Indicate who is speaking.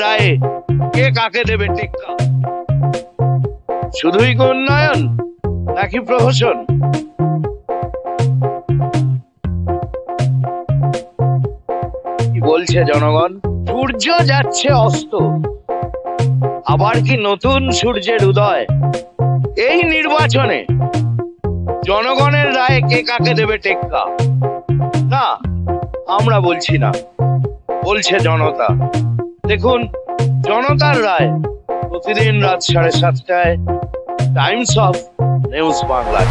Speaker 1: রায়ে কে কাকে দেবে টেক্কা? শুধুই কি উন্নয়ন নাকি প্রহসন? বলছে জনগণ? সূর্য যাচ্ছে অস্ত। আবার কি নতুন সূর্যের উদয়? এই নির্বাচনে জনগণের রায়ে কে কাকে দেবে টেক্কা? না, আমরা বলছি না। বলছে জনতা। দেখুন জনতার রায় প্রতিদিন রাত সাড়ে সাতটায় টাইমস অফ নিউজ বাংলায়।